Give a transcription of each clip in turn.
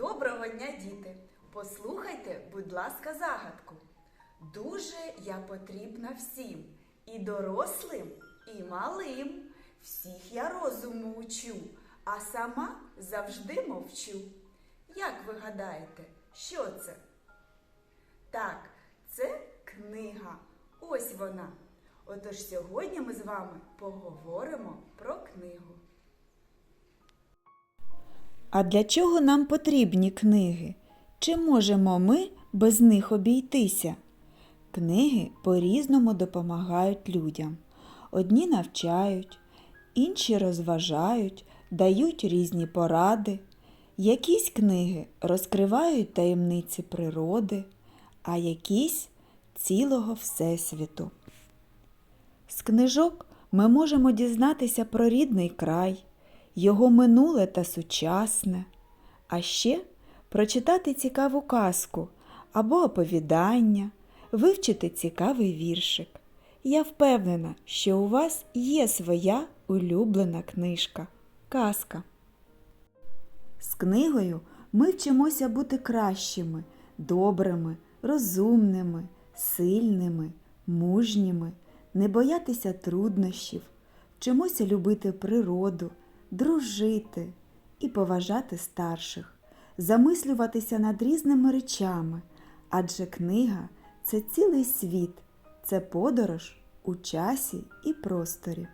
Доброго дня, діти! Послухайте, будь ласка, загадку. Дуже я потрібна всім, і дорослим, і малим. Всіх я розуму учу, а сама завжди мовчу. Як ви гадаєте, що це? Так, це книга. Ось вона. Отож сьогодні ми з вами поговоримо про книгу. А для чого нам потрібні книги? Чи можемо ми без них обійтися? Книги по-різному допомагають людям. Одні навчають, інші розважають, дають різні поради. Якісь книги розкривають таємниці природи, а якісь цілого Всесвіту. З книжок ми можемо дізнатися про рідний край, його минуле та сучасне, а ще прочитати цікаву казку або оповідання, вивчити цікавий віршик. Я впевнена, що у вас є своя улюблена книжка казка. З книгою ми вчимося бути кращими, добрими, розумними, сильними, мужніми, не боятися труднощів, вчимося любити природу, дружити і поважати старших, замислюватися над різними речами, адже книга це цілий світ, це подорож у часі і просторі.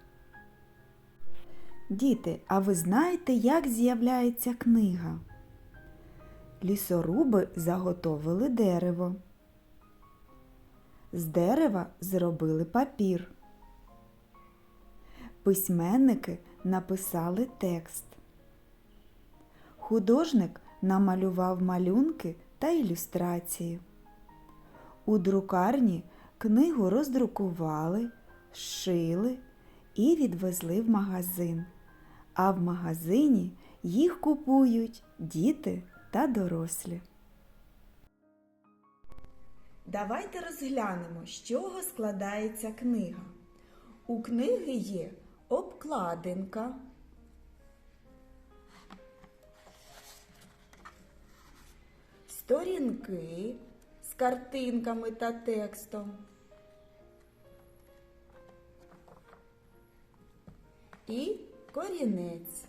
Діти, а ви знаєте, як з'являється книга? Лісоруби заготовили дерево. З дерева зробили папір. Письменники написали текст. Художник намалював малюнки та ілюстрації. У друкарні книгу роздрукували, зшили і відвезли в магазин. А в магазині їх купують діти та дорослі. Давайте розглянемо, з чого складається книга. У книги є обкладинка, сторінки з картинками та текстом. І корінець,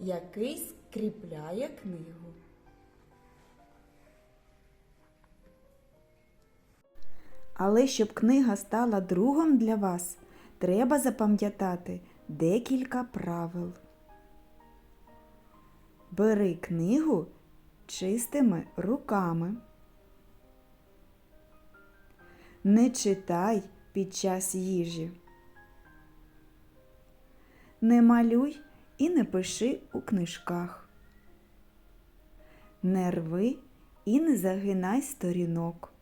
який скріпляє книгу. Але щоб книга стала другом для вас, треба запам'ятати декілька правил. Бери книгу чистими руками. Не читай під час їжі. Не малюй і не пиши у книжках. Не рви і не загинай сторінок.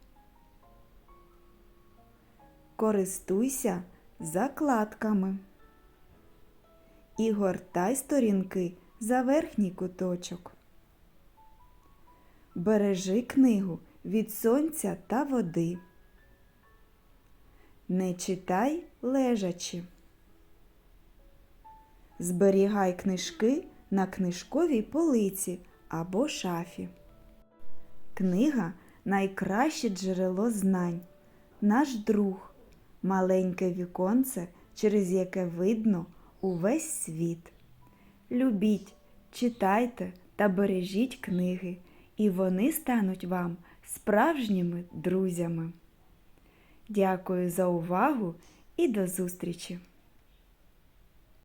Користуйся закладками. І гортай сторінки за верхній куточок. Бережи книгу від сонця та води. Не читай лежачи. Зберігай книжки на книжковій полиці або шафі. Книга найкраще джерело знань, наш друг, маленьке віконце, через яке видно увесь світ. Любіть, читайте та бережіть книги, і вони стануть вам справжніми друзями. Дякую за увагу і до зустрічі!